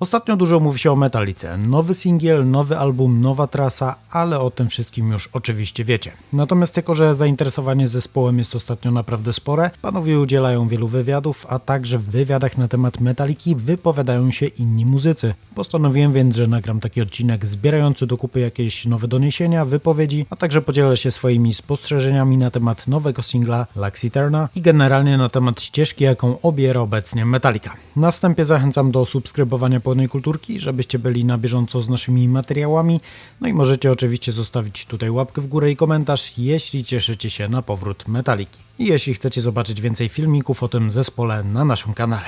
Ostatnio dużo mówi się o Metalice. Nowy singiel, nowy album, nowa trasa, ale o tym wszystkim już oczywiście wiecie. Natomiast tylko, że zainteresowanie zespołem jest ostatnio naprawdę spore, panowie udzielają wielu wywiadów, a także w wywiadach na temat Metaliki wypowiadają się inni muzycy. Postanowiłem więc, że nagram taki odcinek zbierający do kupy jakieś nowe doniesienia, wypowiedzi, a także podzielę się swoimi spostrzeżeniami na temat nowego singla Laxiterna i generalnie na temat ścieżki, jaką obiera obecnie Metallica. Na wstępie zachęcam do subskrybowania pełnej kulturki, żebyście byli na bieżąco z naszymi materiałami. No i możecie oczywiście zostawić tutaj łapkę w górę i komentarz, jeśli cieszycie się na powrót Metaliki. I jeśli chcecie zobaczyć więcej filmików o tym zespole na naszym kanale.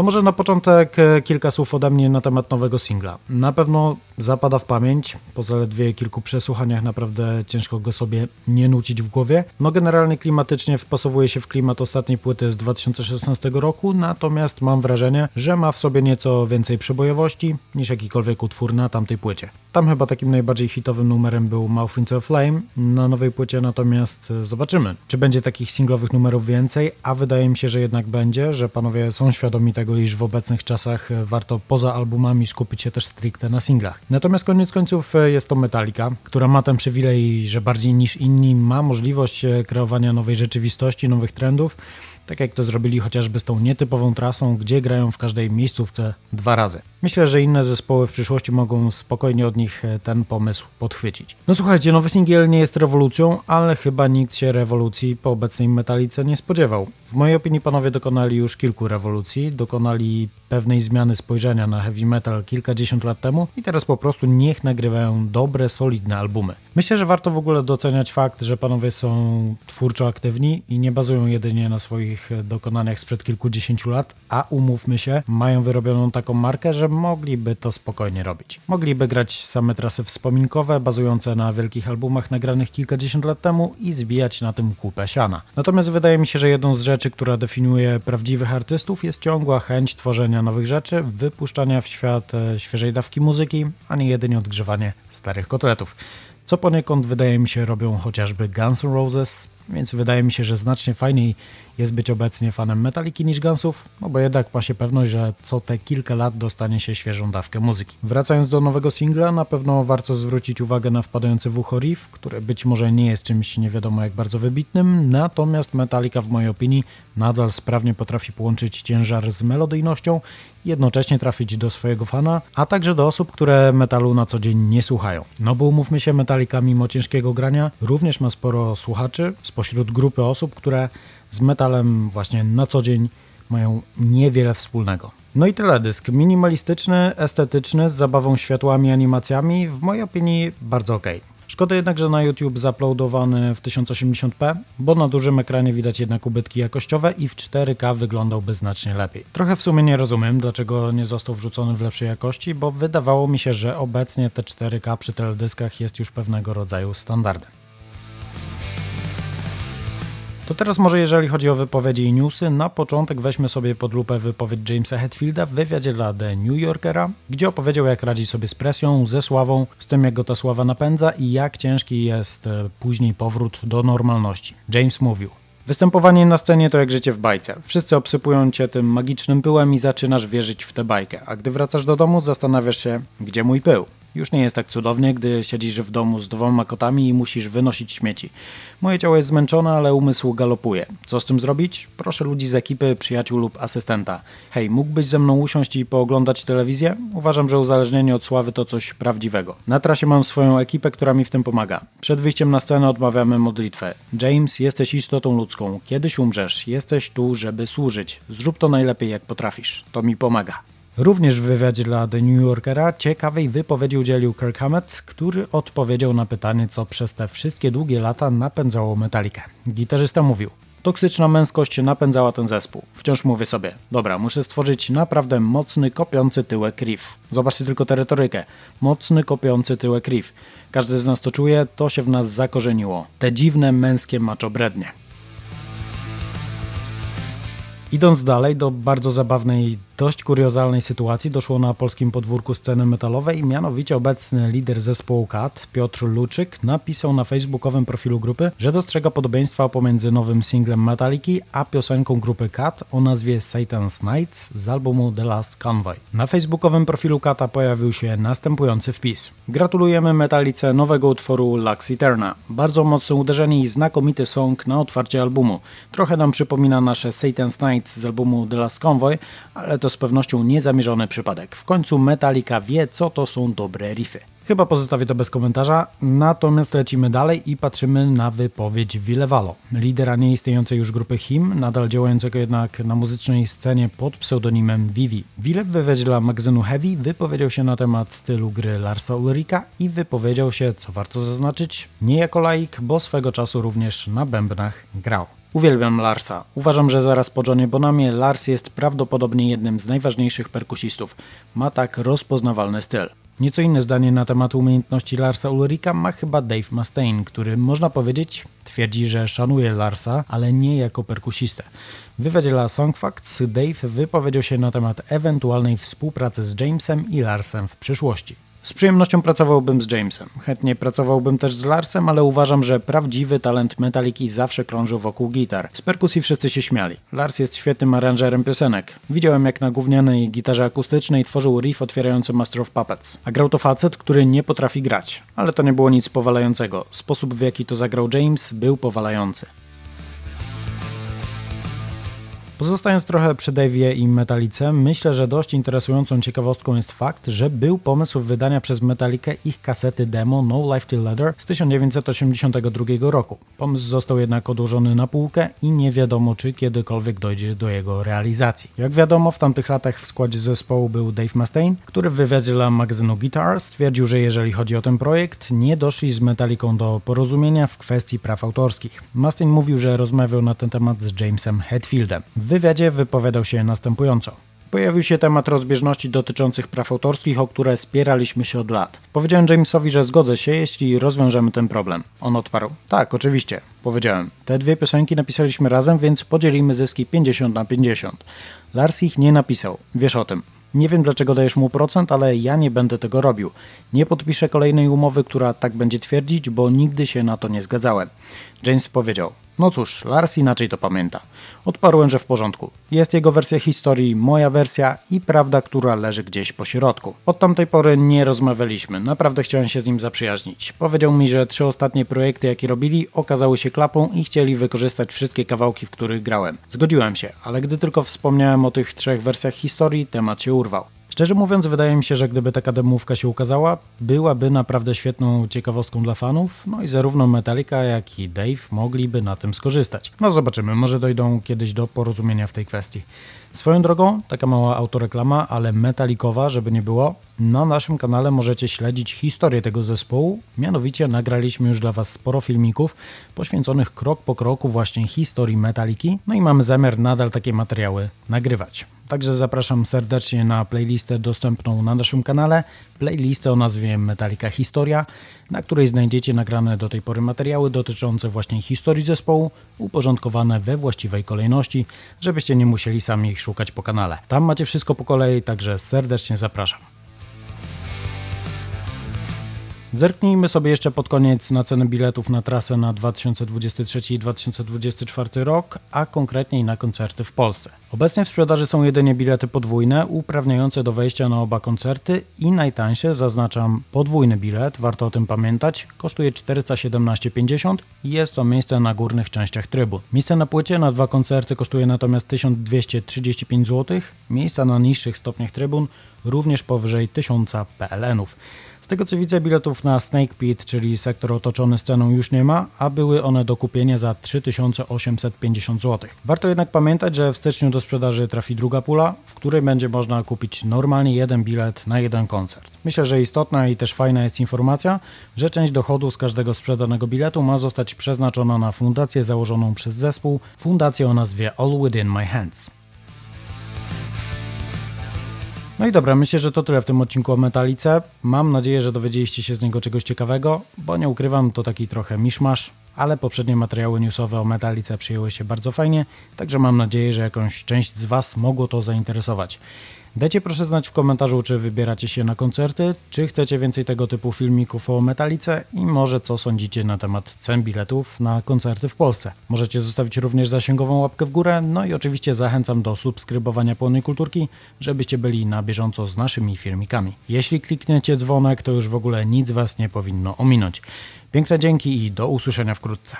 To może na początek e, kilka słów ode mnie na temat nowego singla. Na pewno zapada w pamięć, po zaledwie kilku przesłuchaniach naprawdę ciężko go sobie nie nucić w głowie. No generalnie klimatycznie wpasowuje się w klimat ostatniej płyty z 2016 roku, natomiast mam wrażenie, że ma w sobie nieco więcej przebojowości niż jakikolwiek utwór na tamtej płycie. Tam chyba takim najbardziej hitowym numerem był Mouth into Flame, na nowej płycie natomiast e, zobaczymy, czy będzie takich singlowych numerów więcej, a wydaje mi się, że jednak będzie, że panowie są świadomi tego, iż w obecnych czasach e, warto poza albumami skupić się też stricte na singlach. Natomiast koniec końców e, jest to Metallica, która ma ten przywilej, że bardziej niż inni ma możliwość e, kreowania nowej rzeczywistości, nowych trendów, tak jak to zrobili chociażby z tą nietypową trasą, gdzie grają w każdej miejscówce dwa razy. Myślę, że inne zespoły w przyszłości mogą spokojnie od nich e, ten pomysł podchwycić. No słuchajcie, nowy singiel nie jest rewolucją, ale chyba nikt się rewolucji po obecnej metalice nie spodziewał. W mojej opinii panowie dokonali już kilku rewolucji, dokonali pewnej zmiany spojrzenia na heavy metal kilkadziesiąt lat temu i teraz po prostu niech nagrywają dobre, solidne albumy. Myślę, że warto w ogóle doceniać fakt, że panowie są twórczo aktywni i nie bazują jedynie na swoich dokonaniach sprzed kilkudziesięciu lat, a umówmy się, mają wyrobioną taką markę, że mogliby to spokojnie robić. Mogliby grać same trasy wspominkowe, bazujące na wielkich albumach nagranych kilkadziesiąt lat temu i zbijać na tym kupę siana. Natomiast wydaje mi się, że jedną z rzeczy, która definiuje prawdziwych artystów jest ciągła chęć tworzenia nowych rzeczy, wypuszczania w świat e, świeżej dawki muzyki, a nie jedynie odgrzewanie starych kotletów. Co poniekąd wydaje mi się robią chociażby Guns N' Roses, więc wydaje mi się, że znacznie fajniej jest być obecnie fanem Metaliki niż Gunsów, no bo jednak ma się pewność, że co te kilka lat dostanie się świeżą dawkę muzyki. Wracając do nowego singla, na pewno warto zwrócić uwagę na wpadający w ucho riff, który być może nie jest czymś nie wiadomo jak bardzo wybitnym, natomiast Metallica w mojej opinii nadal sprawnie potrafi połączyć ciężar z melodyjnością i jednocześnie trafić do swojego fana, a także do osób, które metalu na co dzień nie słuchają. No bo umówmy się, Metallica mimo ciężkiego grania również ma sporo słuchaczy spośród grupy osób, które z metalem właśnie na co dzień mają niewiele wspólnego. No i teledysk. Minimalistyczny, estetyczny, z zabawą światłami, animacjami, w mojej opinii bardzo ok. Szkoda jednak, że na YouTube zaploadowany w 1080p, bo na dużym ekranie widać jednak ubytki jakościowe i w 4K wyglądałby znacznie lepiej. Trochę w sumie nie rozumiem, dlaczego nie został wrzucony w lepszej jakości, bo wydawało mi się, że obecnie te 4K przy teledyskach jest już pewnego rodzaju standardem. To teraz może jeżeli chodzi o wypowiedzi i newsy, na początek weźmy sobie pod lupę wypowiedź Jamesa Hetfielda w wywiadzie dla The New Yorkera, gdzie opowiedział jak radzi sobie z presją, ze sławą, z tym jak go ta sława napędza i jak ciężki jest e, później powrót do normalności. James mówił Występowanie na scenie to jak życie w bajce. Wszyscy obsypują cię tym magicznym pyłem i zaczynasz wierzyć w tę bajkę, a gdy wracasz do domu zastanawiasz się, gdzie mój pył. Już nie jest tak cudownie, gdy siedzisz w domu z dwoma kotami i musisz wynosić śmieci. Moje ciało jest zmęczone, ale umysł galopuje. Co z tym zrobić? Proszę ludzi z ekipy, przyjaciół lub asystenta. Hej, mógłbyś ze mną usiąść i pooglądać telewizję? Uważam, że uzależnienie od sławy to coś prawdziwego. Na trasie mam swoją ekipę, która mi w tym pomaga. Przed wyjściem na scenę odmawiamy modlitwę. James, jesteś istotą ludzką. Kiedyś umrzesz. Jesteś tu, żeby służyć. Zrób to najlepiej jak potrafisz. To mi pomaga. Również w wywiadzie dla The New Yorkera ciekawej wypowiedzi udzielił Kirk Hammett, który odpowiedział na pytanie, co przez te wszystkie długie lata napędzało Metallicę. Gitarzysta mówił, Toksyczna męskość napędzała ten zespół. Wciąż mówię sobie, dobra, muszę stworzyć naprawdę mocny, kopiący tyłek riff. Zobaczcie tylko tę retorykę. Mocny, kopiący tyłek riff. Każdy z nas to czuje, to się w nas zakorzeniło. Te dziwne, męskie maczobrednie. Idąc dalej do bardzo zabawnej dość kuriozalnej sytuacji doszło na polskim podwórku sceny metalowej, mianowicie obecny lider zespołu KAT, Piotr Luczyk, napisał na facebookowym profilu grupy, że dostrzega podobieństwa pomiędzy nowym singlem Metaliki a piosenką grupy KAT o nazwie Satan's Nights z albumu The Last Convoy. Na facebookowym profilu KATA pojawił się następujący wpis. Gratulujemy Metalice nowego utworu Lux Eterna. Bardzo mocne uderzenie i znakomity song na otwarcie albumu. Trochę nam przypomina nasze Satan's Nights z albumu The Last Convoy, ale to z pewnością niezamierzony przypadek. W końcu Metallica wie, co to są dobre riffy. Chyba pozostawię to bez komentarza, natomiast lecimy dalej i patrzymy na wypowiedź Villevalo, lidera nieistniejącej już grupy HIM, nadal działającego jednak na muzycznej scenie pod pseudonimem Vivi. Wille w wywiadzie dla magazynu Heavy wypowiedział się na temat stylu gry Larsa Ulrika i wypowiedział się, co warto zaznaczyć, nie jako laik, bo swego czasu również na bębnach grał. Uwielbiam Larsa. Uważam, że zaraz po Johnie Bonamie Lars jest prawdopodobnie jednym z najważniejszych perkusistów. Ma tak rozpoznawalny styl. Nieco inne zdanie na temat umiejętności Larsa Ulrika ma chyba Dave Mustaine, który można powiedzieć twierdzi, że szanuje Larsa, ale nie jako perkusistę. W wywiadzie dla Songfacts Dave wypowiedział się na temat ewentualnej współpracy z Jamesem i Larsem w przyszłości. Z przyjemnością pracowałbym z Jamesem. Chętnie pracowałbym też z Larsem, ale uważam, że prawdziwy talent Metaliki zawsze krążył wokół gitar. Z perkusji wszyscy się śmiali. Lars jest świetnym aranżerem piosenek. Widziałem jak na gównianej gitarze akustycznej tworzył riff otwierający Master of Puppets. A grał to facet, który nie potrafi grać. Ale to nie było nic powalającego. Sposób w jaki to zagrał James był powalający. Pozostając trochę przy Dave'ie i Metalice, myślę, że dość interesującą ciekawostką jest fakt, że był pomysł wydania przez Metalikę ich kasety demo No Life Till Leather z 1982 roku. Pomysł został jednak odłożony na półkę i nie wiadomo, czy kiedykolwiek dojdzie do jego realizacji. Jak wiadomo, w tamtych latach w składzie zespołu był Dave Mustaine, który w wywiadzie dla magazynu Guitar stwierdził, że jeżeli chodzi o ten projekt, nie doszli z Metaliką do porozumienia w kwestii praw autorskich. Mustaine mówił, że rozmawiał na ten temat z Jamesem Hetfieldem wywiadzie wypowiadał się następująco. Pojawił się temat rozbieżności dotyczących praw autorskich, o które spieraliśmy się od lat. Powiedziałem Jamesowi, że zgodzę się, jeśli rozwiążemy ten problem. On odparł: Tak, oczywiście. Powiedziałem: Te dwie piosenki napisaliśmy razem, więc podzielimy zyski 50 na 50. Lars ich nie napisał. Wiesz o tym. Nie wiem dlaczego dajesz mu procent, ale ja nie będę tego robił. Nie podpiszę kolejnej umowy, która tak będzie twierdzić, bo nigdy się na to nie zgadzałem. James powiedział: No cóż, Lars inaczej to pamięta. Odparłem, że w porządku. Jest jego wersja historii, moja wersja i prawda, która leży gdzieś po środku. Od tamtej pory nie rozmawialiśmy. Naprawdę chciałem się z nim zaprzyjaźnić. Powiedział mi, że trzy ostatnie projekty, jakie robili, okazały się klapą i chcieli wykorzystać wszystkie kawałki, w których grałem. Zgodziłem się, ale gdy tylko wspomniałem o tych trzech wersjach historii, temat się urwał. Szczerze mówiąc, wydaje mi się, że gdyby taka demówka się ukazała, byłaby naprawdę świetną ciekawostką dla fanów, no i zarówno Metallica, jak i Dave mogliby na tym skorzystać. No zobaczymy, może dojdą kiedyś do porozumienia w tej kwestii. Swoją drogą, taka mała autoreklama, ale metalikowa, żeby nie było, na naszym kanale możecie śledzić historię tego zespołu, mianowicie nagraliśmy już dla Was sporo filmików poświęconych krok po kroku właśnie historii Metaliki, no i mamy zamiar nadal takie materiały nagrywać. Także zapraszam serdecznie na playlistę dostępną na naszym kanale, playlistę o nazwie Metallica Historia, na której znajdziecie nagrane do tej pory materiały dotyczące właśnie historii zespołu, uporządkowane we właściwej kolejności, żebyście nie musieli sami ich szukać po kanale. Tam macie wszystko po kolei, także serdecznie zapraszam. Zerknijmy sobie jeszcze pod koniec na cenę biletów na trasę na 2023 i 2024 rok, a konkretniej na koncerty w Polsce. Obecnie w sprzedaży są jedynie bilety podwójne, uprawniające do wejścia na oba koncerty i najtańsze, zaznaczam podwójny bilet, warto o tym pamiętać, kosztuje 417,50 i jest to miejsce na górnych częściach trybu. Miejsce na płycie na dwa koncerty kosztuje natomiast 1235 zł, miejsca na niższych stopniach trybun również powyżej 1000 PLN-ów. Z tego co widzę, biletów na Snake Pit, czyli sektor otoczony sceną, już nie ma, a były one do kupienia za 3850 zł. Warto jednak pamiętać, że w styczniu do sprzedaży trafi druga pula, w której będzie można kupić normalnie jeden bilet na jeden koncert. Myślę, że istotna i też fajna jest informacja, że część dochodu z każdego sprzedanego biletu ma zostać przeznaczona na fundację założoną przez zespół, fundację o nazwie All Within My Hands. No i dobra, myślę, że to tyle w tym odcinku o Metalice. Mam nadzieję, że dowiedzieliście się z niego czegoś ciekawego, bo nie ukrywam, to taki trochę miszmasz, ale poprzednie materiały newsowe o Metalice przyjęły się bardzo fajnie, także mam nadzieję, że jakąś część z Was mogło to zainteresować. Dajcie proszę znać w komentarzu, czy wybieracie się na koncerty, czy chcecie więcej tego typu filmików o Metalice i może co sądzicie na temat cen biletów na koncerty w Polsce. Możecie zostawić również zasięgową łapkę w górę, no i oczywiście zachęcam do subskrybowania Płonnej Kulturki, żebyście byli na bieżąco z naszymi filmikami. Jeśli klikniecie dzwonek, to już w ogóle nic Was nie powinno ominąć. Piękne dzięki i do usłyszenia wkrótce.